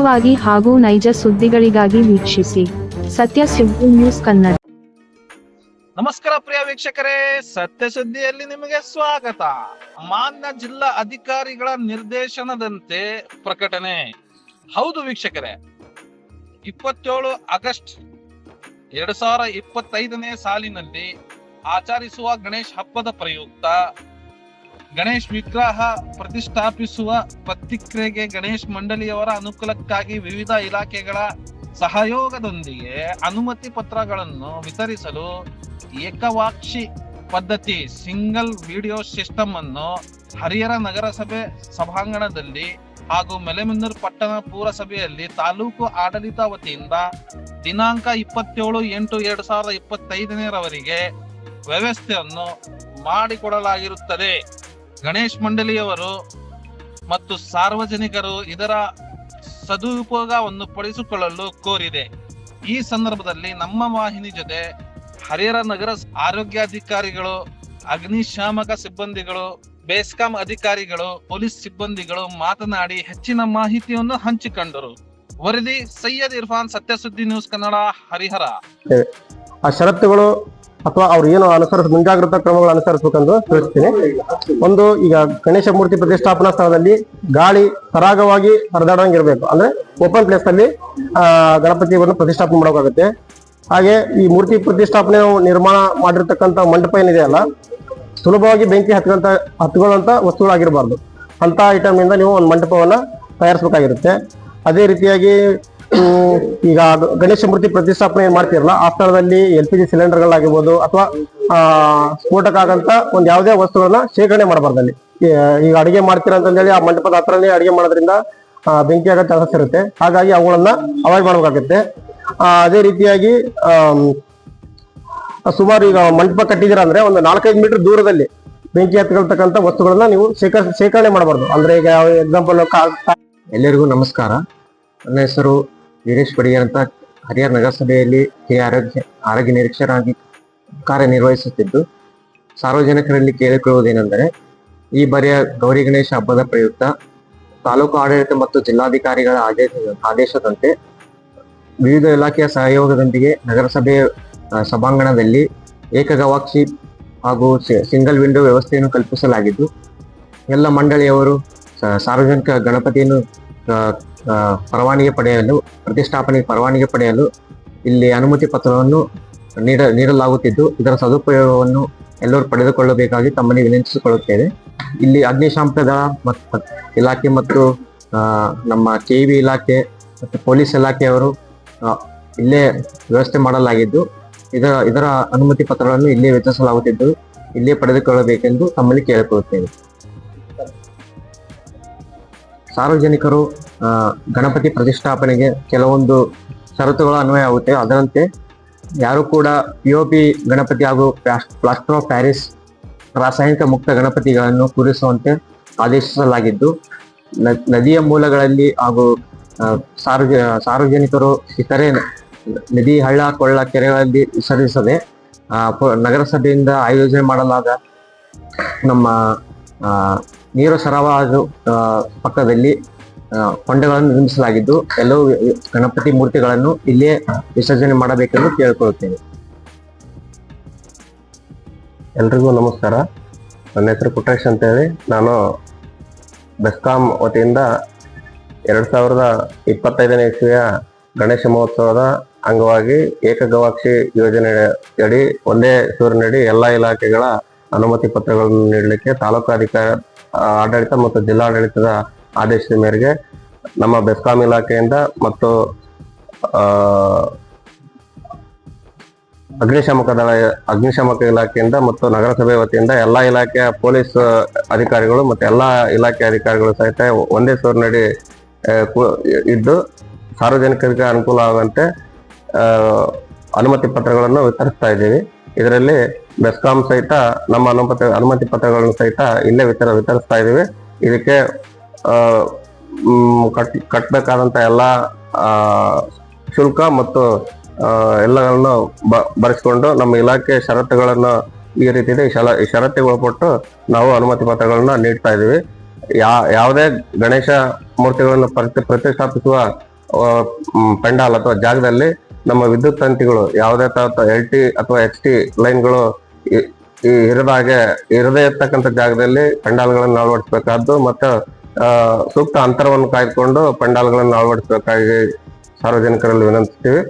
ವಾಗಿ ಹಾಗೂ ನೈಜ ಸುದ್ದಿಗಳಿಗಾಗಿ ವೀಕ್ಷಿಸಿ. ಸತ್ಯ ಸುದ್ದಿ ನ್ಯೂಸ್ ಕನ್ನಡ. ನಮಸ್ಕಾರ ಪ್ರಿಯ ವೀಕ್ಷಕರೇ, ಸತ್ಯ ಸುದ್ದಿಯಲ್ಲಿ ನಿಮಗೆ ಸ್ವಾಗತ. ಮಾನ್ಯ ಜಿಲ್ಲಾ ಅಧಿಕಾರಿಗಳ ನಿರ್ದೇಶನದಂತೆ ಪ್ರಕಟಣೆ. ಹೌದು ವೀಕ್ಷಕರೇ, ಇಪ್ಪತ್ತೇಳು ಆಗಸ್ಟ್ ಎರಡ್ ಸಾವಿರ ಇಪ್ಪತ್ತೈದನೇ ಸಾಲಿನಲ್ಲಿ ಆಚರಿಸುವ ಗಣೇಶ್ ಹಬ್ಬದ ಪ್ರಯುಕ್ತ ಗಣೇಶ್ ವಿಗ್ರಹ ಪ್ರತಿಷ್ಠಾಪಿಸುವ ಪ್ರತಿಕ್ರಿಯೆಗೆ ಗಣೇಶ್ ಮಂಡಳಿಯವರ ಅನುಕೂಲಕ್ಕಾಗಿ ವಿವಿಧ ಇಲಾಖೆಗಳ ಸಹಯೋಗದೊಂದಿಗೆ ಅನುಮತಿ ಪತ್ರಗಳನ್ನು ವಿತರಿಸಲು ಏಕವಾಕ್ಷಿ ಪದ್ಧತಿ ಸಿಂಗಲ್ ವಿಡಿಯೋ ಸಿಸ್ಟಮ್ ಅನ್ನು ಹರಿಹರ ನಗರಸಭೆ ಸಭಾಂಗಣದಲ್ಲಿ ಹಾಗೂ ಮೆಲೆಮನ್ನೂರು ಪಟ್ಟಣ ಪುರಸಭೆಯಲ್ಲಿ ತಾಲೂಕು ಆಡಳಿತ ವತಿಯಿಂದ ದಿನಾಂಕ ಇಪ್ಪತ್ತೇಳು ಎಂಟು ಎರಡು ಸಾವಿರದ ಇಪ್ಪತ್ತೈದನೇರವರೆಗೆ ವ್ಯವಸ್ಥೆಯನ್ನು ಮಾಡಿಕೊಡಲಾಗಿರುತ್ತದೆ. ಗಣೇಶ್ ಮಂಡಳಿಯವರು ಮತ್ತು ಸಾರ್ವಜನಿಕರು ಇದರ ಸದುಪಯೋಗವನ್ನು ಪಡಿಸಿಕೊಳ್ಳಲು ಕೋರಿದೆ. ಈ ಸಂದರ್ಭದಲ್ಲಿ ನಮ್ಮ ವಾಹಿನಿ ಜೊತೆ ಹರಿಹರ ನಗರ ಆರೋಗ್ಯಾಧಿಕಾರಿಗಳು, ಅಗ್ನಿಶಾಮಕ ಸಿಬ್ಬಂದಿಗಳು, ಬೇಸ್ಕಾಂ ಅಧಿಕಾರಿಗಳು, ಪೊಲೀಸ್ ಸಿಬ್ಬಂದಿಗಳು ಮಾತನಾಡಿ ಹೆಚ್ಚಿನ ಮಾಹಿತಿಯನ್ನು ಹಂಚಿಕೊಂಡರು. ವರದಿ ಸೈಯದ್ ಇರ್ಫಾನ್ ಸತ್ಯಸುದ್ದಿ ನ್ಯೂಸ್ ಕನ್ನಡ, ಹರಿಹರ. ಆ ಷರತ್ತುಗಳು ಅಥವಾ ಅವ್ರು ಏನು ಅನುಸರಿಸ, ಮುಂಜಾಗ್ರತಾ ಕ್ರಮಗಳು ಅನುಸರಿಸಬೇಕೆಂದು ತಿಳಿಸ್ತೀನಿ. ಒಂದು, ಈಗ ಗಣೇಶ ಮೂರ್ತಿ ಪ್ರತಿಷ್ಠಾಪನಾ ಸ್ಥಳದಲ್ಲಿ ಗಾಳಿ ಸರಾಗವಾಗಿ ಹರಿದಾಡಂಗಿರ್ಬೇಕು ಅಂದ್ರೆ ಓಪನ್ ಪ್ಲೇಸ್ ಅಲ್ಲಿ ಗಣಪತಿ ಗಣಪತಿಯನ್ನು ಪ್ರತಿಷ್ಠಾಪನೆ ಮಾಡೋಕಾಗುತ್ತೆ. ಹಾಗೆ ಈ ಮೂರ್ತಿ ಪ್ರತಿಷ್ಠಾಪನೆ ನಿರ್ಮಾಣ ಮಾಡಿರ್ತಕ್ಕಂಥ ಮಂಟಪ ಏನಿದೆಯಲ್ಲ ಸುಲಭವಾಗಿ ಬೆಂಕಿ ಹತ್ಕೊಂತ, ಹತ್ಕೊಳ್ಳುವಂತ ವಸ್ತುಗಳಾಗಿರಬಾರ್ದು. ಅಂತ ಐಟಮ್ ಇಂದ ನೀವು ಒಂದು ಮಂಟಪವನ್ನ ತಯಾರಿಸಬೇಕಾಗಿರುತ್ತೆ. ಅದೇ ರೀತಿಯಾಗಿ ಈಗ ಗಣೇಶ ಮೂರ್ತಿ ಪ್ರತಿಷ್ಠಾಪನೆ ಏನ್ ಮಾಡ್ತಿರಲ್ಲ, ಆ ಸ್ಥಳದಲ್ಲಿ ಎಲ್ ಪಿ ಜಿ ಸಿಲಿಂಡರ್ಗಳಾಗಿರ್ಬೋದು ಅಥವಾ, ಆ ಆಗಂತ ಒಂದ್ ಯಾವುದೇ ವಸ್ತುಗಳನ್ನ ಶೇಖರಣೆ ಮಾಡಬಾರ್ದಲ್ಲಿ ಈಗ ಅಡಿಗೆ ಮಾಡ್ತೀರಾ ಅಂತಂದೇಳಿ ಆ ಮಂಟಪದ ಹತ್ರನೇ ಅಡಿಗೆ ಮಾಡೋದ್ರಿಂದ ಬೆಂಕಿ ಆಗ ಚಾನ್ಸಸ್ ಇರುತ್ತೆ. ಹಾಗಾಗಿ ಅವುಗಳನ್ನ ಅವಾಯ್ಡ್ ಮಾಡ್ಬೇಕಾಗುತ್ತೆ. ಅದೇ ರೀತಿಯಾಗಿ ಸುಮಾರು ಈಗ ಮಂಟಪ ಕಟ್ಟಿದೀರ ಅಂದ್ರೆ ಒಂದು ನಾಲ್ಕೈದು ಮೀಟರ್ ದೂರದಲ್ಲಿ ಬೆಂಕಿ ಹತ್ಕೊಳ್ತಕ್ಕಂಥ ವಸ್ತುಗಳನ್ನ ನೀವು ಶೇಖರ್, ಶೇಖರಣೆ ಮಾಡಬಾರ್ದು. ಅಂದ್ರೆ ಈಗ ಎಕ್ಸಾಂಪಲ್ ಎಲ್ಲರಿಗೂ ನಮಸ್ಕಾರ. ನನ್ನ ಹೆಸರು ವೀರೇಶ್ ಪಡಿಯರ್ ಅಂತ ಹರಿಹರ ನಗರಸಭೆಯಲ್ಲಿ ಹಿರಿಯ ಆರೋಗ್ಯ ಆರೋಗ್ಯ ನಿರೀಕ್ಷರಾಗಿ ಕಾರ್ಯನಿರ್ವಹಿಸುತ್ತಿದ್ದು, ಸಾರ್ವಜನಿಕರಲ್ಲಿ ಕೇಳಿಕೊಳ್ಳುವುದೇನೆಂದರೆ, ಈ ಬಾರಿಯ ಗೌರಿ ಗಣೇಶ ಹಬ್ಬದ ಪ್ರಯುಕ್ತ ತಾಲೂಕು ಆಡಳಿತ ಮತ್ತು ಜಿಲ್ಲಾಧಿಕಾರಿಗಳ ಆದೇಶ, ಆದೇಶದಂತೆ ವಿವಿಧ ಇಲಾಖೆಯ ಸಹಯೋಗದೊಂದಿಗೆ ನಗರಸಭೆಯ ಸಭಾಂಗಣದಲ್ಲಿ ಏಕಗವಾಕ್ಷಿ ಹಾಗೂ ಸಿಂಗಲ್ ವಿಂಡೋ ವ್ಯವಸ್ಥೆಯನ್ನು ಕಲ್ಪಿಸಲಾಗಿದ್ದು, ಎಲ್ಲ ಮಂಡಳಿಯವರು ಸಾರ್ವಜನಿಕ ಗಣಪತಿಯನ್ನು ಪರವಾನಗಿ ಪಡೆಯಲು, ಪ್ರತಿಷ್ಠಾಪನೆಗೆ ಪರವಾನಗಿ ಪಡೆಯಲು ಇಲ್ಲಿ ಅನುಮತಿ ಪತ್ರವನ್ನು ನೀಡ, ನೀಡಲಾಗುತ್ತಿದ್ದು, ಇದರ ಸದುಪಯೋಗವನ್ನು ಎಲ್ಲರೂ ಪಡೆದುಕೊಳ್ಳಬೇಕಾಗಿ ತಮ್ಮಲ್ಲಿ ವಿನಂತಿಸಿಕೊಳ್ಳುತ್ತೇವೆ. ಇಲ್ಲಿ ಅಗ್ನಿಶಾಮಕ ಮತ್ತು ಇಲಾಖೆ ಮತ್ತು ನಮ್ಮ ಕೆ ವಿ ಇಲಾಖೆ ಮತ್ತು ಪೊಲೀಸ್ ಇಲಾಖೆಯವರು ಇಲ್ಲೇ ವ್ಯವಸ್ಥೆ ಮಾಡಲಾಗಿದ್ದು, ಇದರ ಇದರ ಅನುಮತಿ ಪತ್ರಗಳನ್ನು ಇಲ್ಲೇ ವಿತರಿಸಲಾಗುತ್ತಿದ್ದು, ಇಲ್ಲೇ ಪಡೆದುಕೊಳ್ಳಬೇಕೆಂದು ತಮ್ಮಲ್ಲಿ ಕೇಳಿಕೊಳ್ಳುತ್ತೇವೆ. ಸಾರ್ವಜನಿಕರು ಗಣಪತಿ ಪ್ರತಿಷ್ಠಾಪನೆಗೆ ಕೆಲವೊಂದು ಷರತ್ತುಗಳು ಅನ್ವಯ ಆಗುತ್ತೆ. ಅದರಂತೆ ಯಾರು ಕೂಡ ಪಿ ಒ ಪಿ ಗಣಪತಿ ಹಾಗೂ ಪ್ಲಾಸ್ಟರ್ ಆಫ್ ಪ್ಯಾರಿಸ್ ರಾಸಾಯನಿಕ ಮುಕ್ತ ಗಣಪತಿಗಳನ್ನು ಕೂರಿಸುವಂತೆ ಆದೇಶಿಸಲಾಗಿದ್ದು ನದಿಯ ಮೂಲಗಳಲ್ಲಿ ಹಾಗೂ ಸಾರ್ವಜ, ಸಾರ್ವಜನಿಕರು ಇತರೆ ನದಿ ಹಳ್ಳ, ಕೊಳ್ಳ ಕೆರೆಗಳಲ್ಲಿ ವಿಸರ್ಜಿಸದೆ ನಗರಸಭೆಯಿಂದ ಆಯೋಜನೆ ಮಾಡಲಾದ ನಮ್ಮ ನೀರು ಸರಬರಾಜು ಪಕ್ಕದಲ್ಲಿ ಆ, ಹೊಂಡಗಳನ್ನು ನಿರ್ಮಿಸಲಾಗಿದ್ದು ಎಲ್ಲವೂ ಗಣಪತಿ ಮೂರ್ತಿಗಳನ್ನು ಇಲ್ಲೇ ವಿಸರ್ಜನೆ ಮಾಡಬೇಕೆಂದು ಕೇಳಿಕೊಳ್ಳುತ್ತೇನೆ. ಎಲ್ರಿಗೂ ನಮಸ್ಕಾರ. ನನ್ನ ಹೆಸರು ಅಂತ ಅಂತೇಳಿ. ನಾನು ಬೆಸ್ಕಾಂ ವತಿಯಿಂದ ಎರಡು ಸಾವಿರದ ಇಪ್ಪತ್ತೈದನೇ ಇಸ್ವಿಯ ಗಣೇಶ ಮಹೋತ್ಸವದ ಅಂಗವಾಗಿ ಏಕಗವಾಕ್ಷಿ ಯೋಜನೆ ಅಡಿ ಒಂದೇ ಸೂರಿನಡಿ ಎಲ್ಲಾ ಇಲಾಖೆಗಳ ಅನುಮತಿ ಪತ್ರಗಳನ್ನು ನೀಡಲಿಕ್ಕೆ ತಾಲೂಕಾಧಿಕಾರಿ ಆಡಳಿತ ಮತ್ತು ಜಿಲ್ಲಾಡಳಿತದ ಆದೇಶದ ಮೇರೆಗೆ ನಮ್ಮ ಬೆಸ್ಕಾಂ ಇಲಾಖೆಯಿಂದ ಮತ್ತು ಅಗ್ನಿಶಾಮಕ ದಳ, ಅಗ್ನಿಶಾಮಕ ಇಲಾಖೆಯಿಂದ ಮತ್ತು ನಗರಸಭೆ ವತಿಯಿಂದ ಎಲ್ಲಾ ಇಲಾಖೆಯ ಪೊಲೀಸ್ ಅಧಿಕಾರಿಗಳು ಮತ್ತು ಎಲ್ಲಾ ಇಲಾಖೆ ಅಧಿಕಾರಿಗಳು ಸಹಿತ ಒಂದೇ ಸೂರಿನಡಿ ಇದ್ದು ಸಾರ್ವಜನಿಕರಿಗೆ ಅನುಕೂಲ ಆಗುವಂತೆ ಅನುಮತಿ ಪತ್ರಗಳನ್ನು ವಿತರಿಸ್ತಾ ಇದ್ದೀವಿ. ಇದರಲ್ಲಿ ಬೆಸ್ಕಾಂ ಸಹಿತ, ನಮ್ಮ ಅನುಮತಿ ಅನುಮತಿ ಪತ್ರಗಳನ್ನು ಸಹಿತ ಇಲ್ಲೇ ವಿತರ, ವಿತರಿಸ್ತಾ ಇದ್ದೀವಿ. ಇದಕ್ಕೆ ಕಟ್ ಕಟ್ಟಬೇಕಾದಂಥ ಎಲ್ಲ ಶುಲ್ಕ ಮತ್ತು ಎಲ್ಲಗಳನ್ನು ಬ ಬರೆಸ್ಕೊಂಡು ನಮ್ಮ ಇಲಾಖೆ ಷರತ್ತುಗಳನ್ನು ಈ ರೀತಿ ಇದೆ ಶಲ ಷರತ್ತಿಗೆ ನಾವು ಅನುಮತಿ ಪತ್ರಗಳನ್ನು ನೀಡ್ತಾ ಇದ್ದೀವಿ. ಯಾ, ಯಾವುದೇ ಗಣೇಶ ಮೂರ್ತಿಗಳನ್ನು ಪ್ರತಿ, ಪ್ರತಿಷ್ಠಾಪಿಸುವ ಪೆಂಡಾಲ್ ಅಥವಾ ಜಾಗದಲ್ಲಿ ನಮ್ಮ ವಿದ್ಯುತ್ ತಂತಿಗಳು, ಯಾವುದೇ ತರ ಎಲ್ ಟಿ ಅಥವಾ ಎಚ್ ಟಿ ಲೈನ್ಗಳು ಇರದ ಹಾಗೆ ಇರದೇ ಇರ್ತಕ್ಕಂಥ ಜಾಗದಲ್ಲಿ ಪೆಂಡಾಲ್ಗಳನ್ನು ಅಳವಡಿಸಬೇಕಾದ್ದು ಮತ್ತು ಸೂಕ್ತ ಅಂತರವನ್ನು ಕಾಯ್ದುಕೊಂಡು ಪೆಂಡಾಲ್ಗಳನ್ನು ಅಳವಡಿಸಬೇಕಾಗಿ ಸಾರ್ವಜನಿಕರಲ್ಲಿ ವಿನಂತಿಸ್ತೀವಿ.